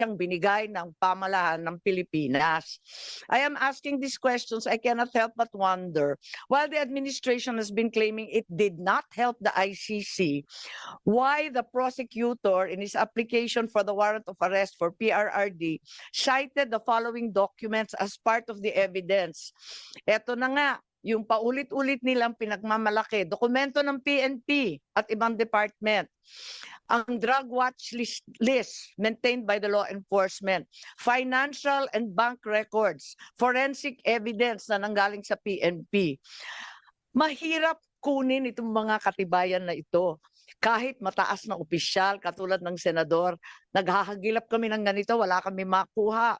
siyang binigay ng pamalaan ng Pilipinas. I am asking these questions, I cannot help but wonder, while the administration has been claiming it did not help the ICC, why the prosecutor in his application for the warrant of arrest for PRRD cited the following documents as part of the evidence. Ito na nga, yung paulit-ulit nilang pinagmamalaki, dokumento ng PNP at ibang department, ang drug watch list, list maintained by the law enforcement, financial and bank records, forensic evidence na nanggaling sa PNP. Mahirap kunin itong mga katibayan na ito. Kahit mataas na opisyal, katulad ng senador, naghahagilap kami ng ganito, wala kami makuha.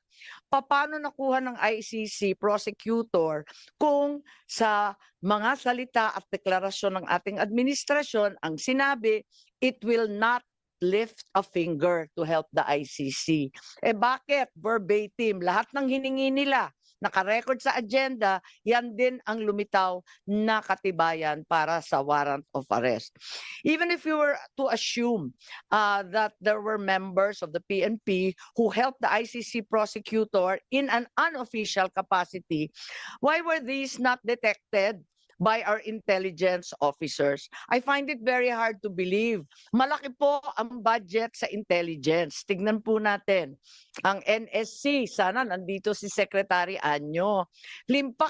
Paano nakuha ng ICC prosecutor kung sa mga salita at deklarasyon ng ating administrasyon ang sinabi, it will not lift a finger to help the ICC. Eh bakit? Verbatim, lahat ng hiningi nila, nakarecord sa agenda, yan din ang lumitaw na katibayan para sa warrant of arrest. Even if you were to assume uh, that there were members of the PNP who helped the ICC prosecutor in an unofficial capacity, why were these not detected by our intelligence officers? I find it very hard to believe. Malaki po ang budget sa intelligence. Tignan po natin. Ang NSC, sana nandito si Secretary Anyo. Limpak